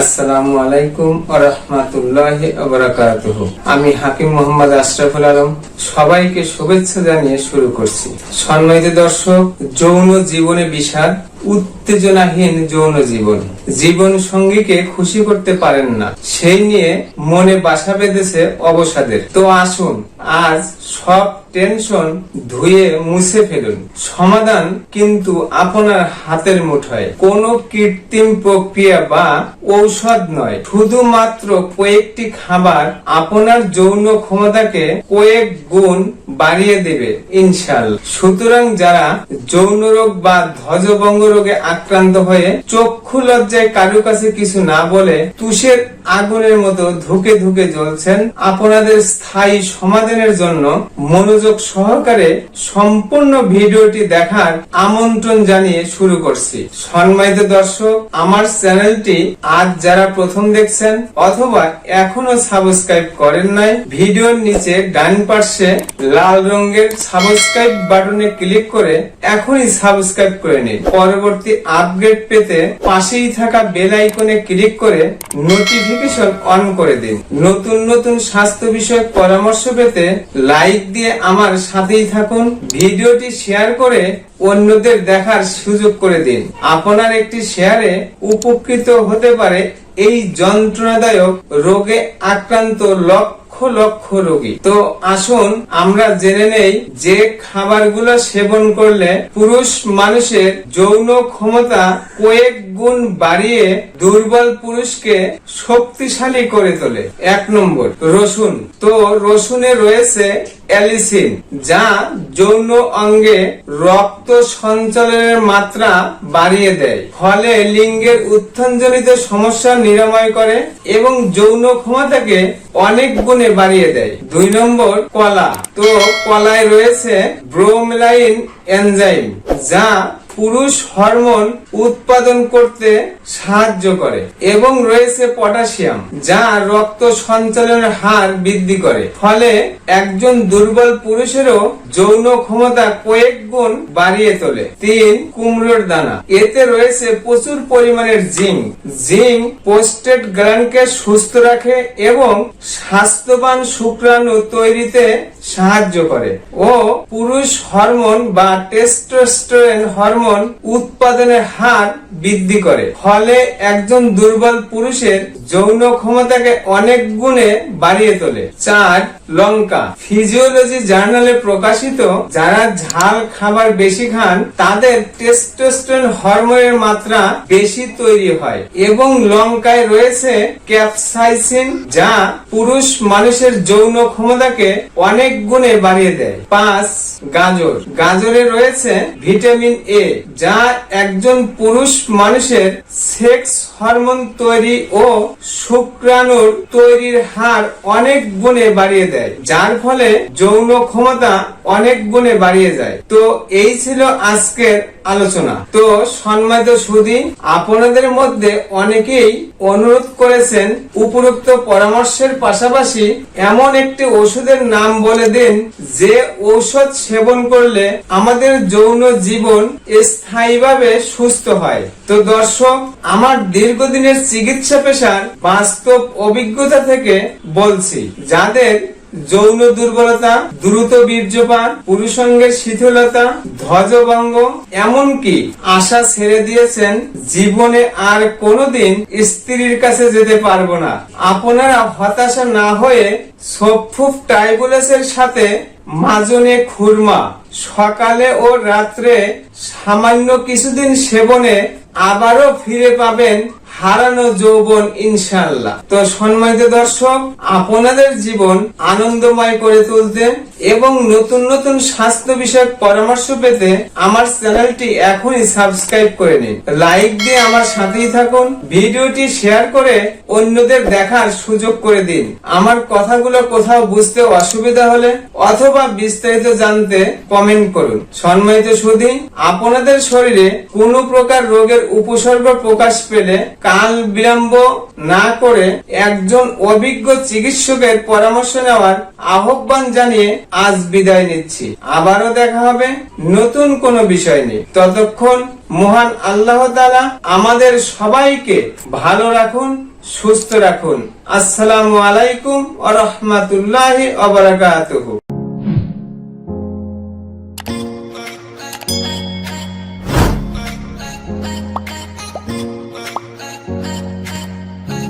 আসসালামু আলাইকুম আরহামাতুল্লাহ আবরাকাত আমি হাকিম মোহাম্মদ আশরাফুল আলম। সবাইকে শুভেচ্ছা জানিয়ে শুরু করছি। সম্মানিত দর্শক, যৌন জীবনে বিষাদ উত্তেজনাহীন যৌন জীবন জীবন সঙ্গীকে খুশি করতে পারেন না। সেই নিয়ে মনে বাসা বেঁধেছে অবসাদের। তো আসুন, আজ সব টেনশন ধুয়ে মুছে ফেলুন। সমাধান কিন্তু আপনার হাতের মুঠোয়। কোনো কৃত্রিম প্রক্রিয়া বা ঔষধ নয়। শুধুমাত্র কয়েকটি খাবার আপনার যৌন ক্ষমতাকে কয়েক গুণ বাড়িয়ে দেবে ইনশাল সুতরাং যারা যৌন রোগ বা ধ্বজভঙ্গ রোগে আক্রান্ত হয়ে চক্ষু লজ্জায় কারও কাছে কিছু না বলে তুষের আগুনের মতো ধুকে ধুকে জ্বলছেন আপনাদের স্থায়ী সমাধানের জন্য মনোযোগ সহকারে সম্পূর্ণ ভিডিওটি দেখার আমন্ত্রণ জানিয়ে শুরু করছি। সম্মানিত দর্শক, আমার চ্যানেলটি আজ যারা প্রথম দেখছেন অথবা এখনও সাবস্ক্রাইব করেন নাই, ভিডিওর নিচে ডান পার্শ্বে লাল রঙের সাবস্ক্রাইব বাটনে ক্লিক করে এখনই সাবস্ক্রাইব করে নিন। পরবর্তী আপডেট পেতে পাশেই থাকা বেল আইকনে ক্লিক করে নোটিফিকেশন অন করে দিন। নতুন নতুন স্বাস্থ্য বিষয়ক পরামর্শ পেতে লাইক দিয়ে আমার সাথেই থাকুন। ভিডিওটি শেয়ার করে অন্যদের দেখার সুযোগ করে দিন। আপনার একটি শেয়ারে উপকৃত হতে পারে এই যন্ত্রণাদায়ক রোগে আক্রান্ত লক্ষ লক্ষ রোগী। তো আসুন, আমরা জেনে নেই যে খাবারগুলো সেবন করলে পুরুষ মানুষের যৌন ক্ষমতা কয়েক গুণ বাড়িয়ে দুর্বল পুরুষকে শক্তিশালী করে তোলে। এক নম্বর, রসুন। তো রসুনে রয়েছে অ্যালিসিন, যা যৌন অঙ্গে রক্ত সঞ্চালনের মাত্রা বাড়িয়ে দেয়। ফলে লিঙ্গের উত্থানজনিত সমস্যা নিরাময় করে এবং যৌন ক্ষমতাকে অনেক গুণে বাড়িয়ে দেয়। দুই নম্বর কলা। তো কলায় রয়েছে ব্রোমলাইন এনজাইম যা পুরুষ হরমোন উৎপাদন করতে সাহায্য করে এবং রয়েছে পটাশিয়াম, যা রক্ত সঞ্চালনের হার বৃদ্ধি করে। ফলে একজন দুর্বল পুরুষেরও যৌন ক্ষমতা কয়েক গুণ বাড়িয়ে তোলে। তিন, কুমড়োর দানা। এতে রয়েছে প্রচুর পরিমাণের জিঙ্ক। জিঙ্ক পোস্টেড গ্ল্যান্ডকে সুস্থ রাখে এবং স্বাস্থ্যবান শুক্রাণু তৈরিতে সাহায্য করে। ও পুরুষ হরমোন বা টেস্টোস্টেরন হরমোন উৎপাদনের হার বৃদ্ধি করে, ফলে একজন দুর্বল পুরুষের যৌন ক্ষমতাকে অনেক গুণে বাড়িয়ে তোলে। চার, লঙ্কা। ফিজিওলজি জার্নালে প্রকাশিত, যারা ঝাল খাবার বেশি খান, তাদের টেস্টোস্টেরন হরমোনের মাত্রা বেশি তৈরি হয় এবং লঙ্কায় রয়েছে ক্যাপসাইসিন, যা পুরুষ মানুষের যৌন ক্ষমতাকে অনেক গুণে বাড়িয়ে দেয়। পাঁচ, গাজর। গাজরে রয়েছে ভিটামিন এ। যা একজন পুরুষ মানুষের সেক্স হরমোন তৈরি ও শুক্রাণুর তৈরির হার অনেক গুণে বাড়িয়ে দেয়, যার ফলে যৌন ক্ষমতা অনেক গুণে বাড়িয়ে যায়। তো এই ছিল আজকের আলোচনা। তো সম্মানিত সুদী আপনাদের মধ্যে অনেকেই অনুরোধ করেছেন উপরোক্ত পরামর্শের পাশাপাশি এমন একটি ওষুধের নাম বলে দিন, যে ঔষধ সেবন করলে আমাদের যৌন জীবন স্থায়ীভাবে সুস্থ হয়। তো দর্শক, আমার দীর্ঘদিনের চিকিৎসা পেশার বাস্তব অভিজ্ঞতা থেকে বলছি, যাদের যৌন দুর্বলতা, দ্রুত বীর্যপাত পুরুষঙ্গের শিথিলতা, ধ্বজভঙ্গ, এমনকি আশা ছেড়ে দিয়েছেন, জীবনে আর কোনোদিন স্ত্রীর কাছে যেতে পারব না। আপনারা হতাশা না হয়ে সফুফ টাইবুলাসের সাথে মাজনে খুরমা, সকালে ও রাত্রে সামান্য কিছুদিন সেবনে আবারও ফিরে পাবেন হারানো যৌবন ইনশাল্লাহ তো সম্মানিত দর্শক, আপনাদের জীবন আনন্দময় করে তুলতে এবং নতুন নতুন স্বাস্থ্য বিষয়ক পরামর্শ পেতে আমার চ্যানেলটি এখনই সাবস্ক্রাইব করে নিন। লাইক দিয়ে আমার সাথেই থাকুন, ভিডিওটি শেয়ার করে অন্যদের দেখার সুযোগ করে দিন। আমার কথাগুলো কোথাও বুঝতে অসুবিধা হলে অথবা বিস্তারিত জানতে কমেন্ট করুন। সম্মানিত সুধী, আপনাদের শরীরে কোনো প্রকার রোগের উপসর্গ প্রকাশ পেলে কাল বিলম্ব না করে একজন অভিজ্ঞ চিকিৎসকের পরামর্শ নেওয়ার আহ্বান জানিয়ে আজ বিদায় নিচ্ছি। আবারও দেখা হবে নতুন কোনো বিষয় নিয়ে। ততক্ষণ মহান আল্লাহ তাআলা আমাদের সবাইকে ভালো রাখুন, সুস্থ রাখুন। আসসালামু আলাইকুম আ রহমাতুল্লাহি